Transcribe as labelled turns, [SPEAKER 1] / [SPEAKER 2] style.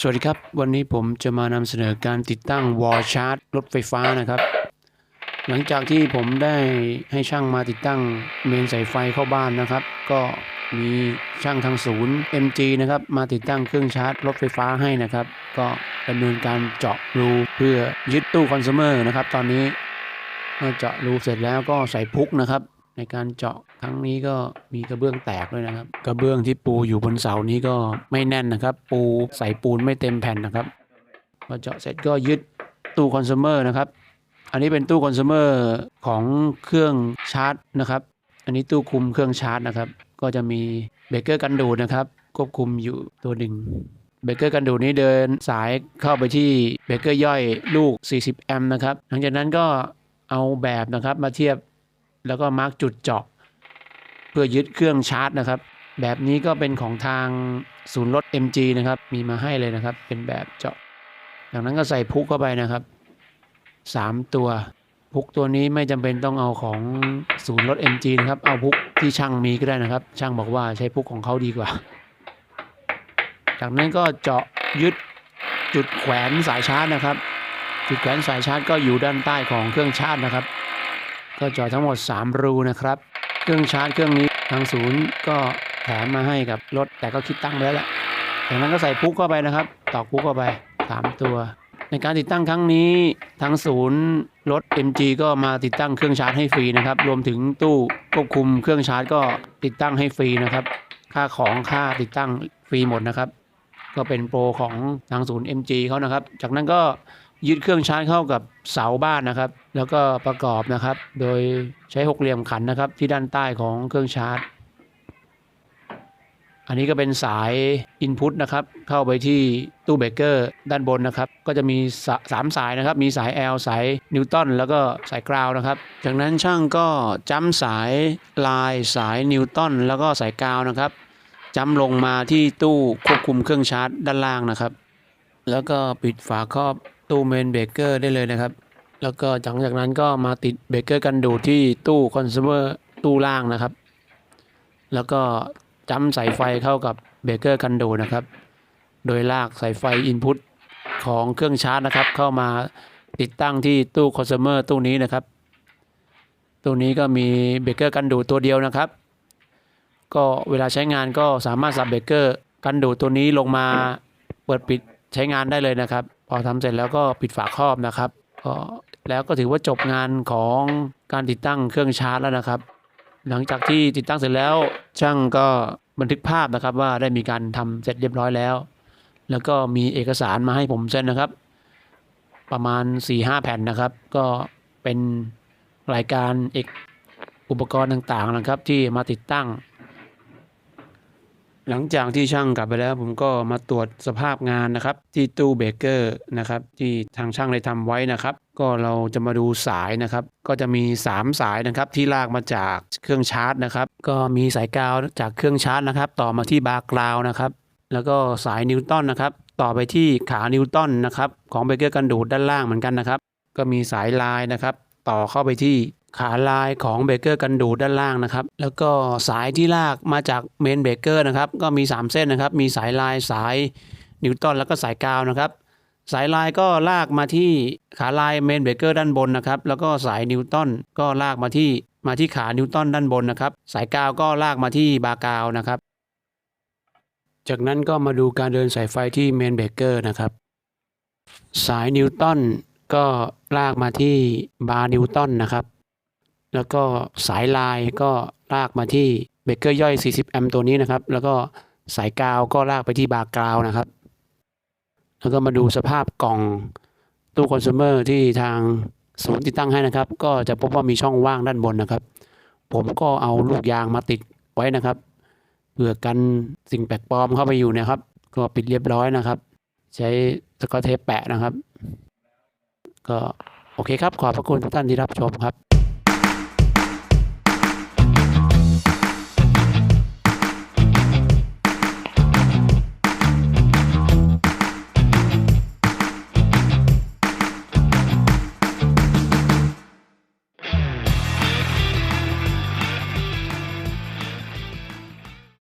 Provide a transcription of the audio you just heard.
[SPEAKER 1] สวัสดีครับ วันนี้ผมจะมานำเสนอการติดตั้งวอลชาร์จรถไฟฟ้านะครับ หลังจากที่ผมได้ให้ช่างมาติดตั้งเมนสายไฟเข้าบ้านนะครับ ก็มีช่างทางศูนย์ MG นะครับมาติดตั้งเครื่องชาร์จรถไฟฟ้าให้นะครับ ก็ดำเนินการเจาะรูเพื่อยึดตู้คอน sumer นะครับ ตอนนี้เมื่อเจาะรูเสร็จแล้วก็ใส่พุกนะครับ ในการเจาะครั้งนี้ก็มีกระเบื้องแตกด้วยนะครับ กระเบื้องที่ปูอยู่บนเสานี้ก็ไม่แน่นนะครับ ปูใส่ปูนไม่เต็มแผ่นนะครับพอเจาะเสร็จก็ยึดตู้คอน sumer นะครับ อันนี้เป็นตู้คอน sumer ของเครื่องชาร์จนะครับ อันนี้ตู้คุมเครื่องชาร์จนะครับ ก็จะมีเบรกเกอร์กันดูดนะครับ ควบคุมอยู่ตัวหนึ่งเบรกเกอร์กันดูดนี้เดินสายเข้าไปที่เบรกเกอร์ย่อยลูก 40 แอมป์นะครับ หลังจากนั้นก็เอาแบบนะครับมาเทียบ แล้วก็มาร์กจุดเจาะ เพื่อยึดเครื่องชาร์จนะครับ แบบนี้ก็เป็นของทางศูนย์รถ MG นะครับ มีมาให้เลยนะครับ เป็นแบบเจาะจากนั้นก็ใส่พุกเข้าไปนะครับสามตัวพุกตัวนี้ไม่จำเป็นต้องเอาของศูนย์รถ MG นะครับ เอาพุกที่ช่างมีก็ได้นะครับ ช่างบอกว่าใช้พุกของเขาดีกว่า จากนั้นก็เจาะยึดจุดแขวนสายชาร์จนะครับ จุดแขวนสายชาร์จก็อยู่ด้านใต้ของเครื่องชาร์จนะครับ ก็เจาะทั้งหมด 3 รูนะครับ เครื่องชาร์จเครื่องนี้ทางศูนย์ก็แถมมาให้กับรถ แต่ก็คิดตั้งไปแล้วแหละจากนั้นก็ใส่พุกเข้าไปนะครับ ตอกพุกเข้าไปสามตัว ในการติดตั้งครั้งนี้ทางศูนย์รถ MG ก็มาติดตั้งเครื่องชาร์จให้ฟรีนะครับ รวมถึงตู้ควบคุมเครื่องชาร์จก็ติดตั้งให้ฟรีนะครับ ค่าของค่าติดตั้งฟรีหมดนะครับ ก็เป็นโปรของทางศูนย์ MG เขานะครับ จากนั้นก็ ยึดเครื่องชาร์จเข้ากับเสาบ้านนะครับ แล้วก็ประกอบนะครับ โดยใช้หกเหลี่ยมขันนะครับ ที่ด้านใต้ของเครื่องชาร์จ อันนี้ก็เป็นสาย Input นะครับ เข้าไปที่ตู้เบรกเกอร์ด้านบนนะครับ ก็จะมีสสามสายนะครับ มีสาย L สายนิวตันแล้วก็สายกราวนะครับ จากนั้นช่างก็จ้ำสายลายสายนิวตันแล้วก็สายกราวนะครับจ้ำลงมาที่ตู้ควบคุมเครื่องชาร์จด้านล่างนะครับ แล้วก็ปิดฝาครอบตู้เมนเบรกเกอร์ได้เลยนะครับ แล้วก็หลังจากนั้นก็มาติดเบรกเกอร์กันดูที่ตู้คอน sumer ตู้ล่างนะครับ แล้วก็จ้ำสายไฟเข้ากับเบรกเกอร์กันดูนะครับ โดยลากสายไฟอินพุตของเครื่องชาร์จนะครับ เข้ามาติดตั้งที่ตู้คอน sumer ตู้นี้นะครับตู้นี้ก็มีเบรกเกอร์กันดูดตัวเดียวนะครับ ก็เวลาใช้งานก็สามารถสับเบรกเกอร์กันดูดตัวนี้ลงมาเปิดปิด ใช้งานได้เลยนะครับ พอทำเสร็จแล้วก็ปิดฝาครอบนะครับก็แล้วก็ถือว่าจบงานของการติดตั้งเครื่องชาร์จแล้วนะครับ หลังจากที่ติดตั้งเสร็จแล้วช่างก็บันทึกภาพนะครับว่าได้มีการทำเสร็จเรียบร้อยแล้ว แล้วก็มีเอกสารมาให้ผมเซ็นนะครับ ประมาณ 4-5 แผ่นนะครับ ก็เป็นรายการเอกอุปกรณ์ต่างๆนะครับที่มาติดตั้ง หลังจากที่ช่างกลับไปแล้ว ผมก็มาตรวจสภาพงานนะครับ ที่ตู้เบเกอร์นะครับ ที่ทางช่างได้ทำไว้นะครับ ก็เราจะมาดูสายนะครับ ก็จะมี 3 สายนะครับ ที่ลากมาจากเครื่องชาร์จนะครับ ก็มีสายกาวจากเครื่องชาร์จนะครับ ต่อมาที่บาร์กราวนะครับ แล้วก็สายนิวตันนะครับ ต่อไปที่ขานิวตันนะครับ ของเบเกอร์กันดูดด้านล่างเหมือนกันนะครับ ก็มีสายลายนะครับ ต่อเข้าไปที่ ขาลายของเบรกเกอร์กันดูดด้านล่างนะครับ แล้วก็สายที่ลากมาจากเมนเบรกเกอร์นะครับ ก็มี 3 เส้นนะครับ มีสายลายสายนิวตันแล้วก็สายกาวนะครับ สายลายก็ลากมาที่ขาลายเมนเบรกเกอร์ด้านบนนะครับ แล้วก็สายนิวตันก็ลากมาที่มาที่ขานิวตันด้านบนนะครับ สายกาวก็ลากมาที่บาร์กาวนะครับ จากนั้นก็มาดูการเดินสายไฟที่เมนเบรกเกอร์นะครับ สายนิวตันก็ลากมาที่บาร์นิวตันนะครับ แล้วก็สายลายก็ลากมาที่เบรกเกอร์ย่อย 40 แอมป์ตัวนี้นะครับ แล้วก็สายกาวก็ลากไปที่บาร์กราวนะครับ แล้วก็มาดูสภาพกล่องตู้คอน sumer ที่ทางศูนย์ติดตั้งให้นะครับ ก็จะพบว่ามีช่องว่างด้านบนนะครับ ผมก็เอาลูกยางมาติดไว้นะครับเพื่อกันสิ่งแปลกปลอมเข้าไปอยู่นะครับ ก็ปิดเรียบร้อยนะครับ ใช้สกอตเทปแปะนะครับ ก็โอเคครับ ขอบพระคุณทุกท่านที่รับชมครับ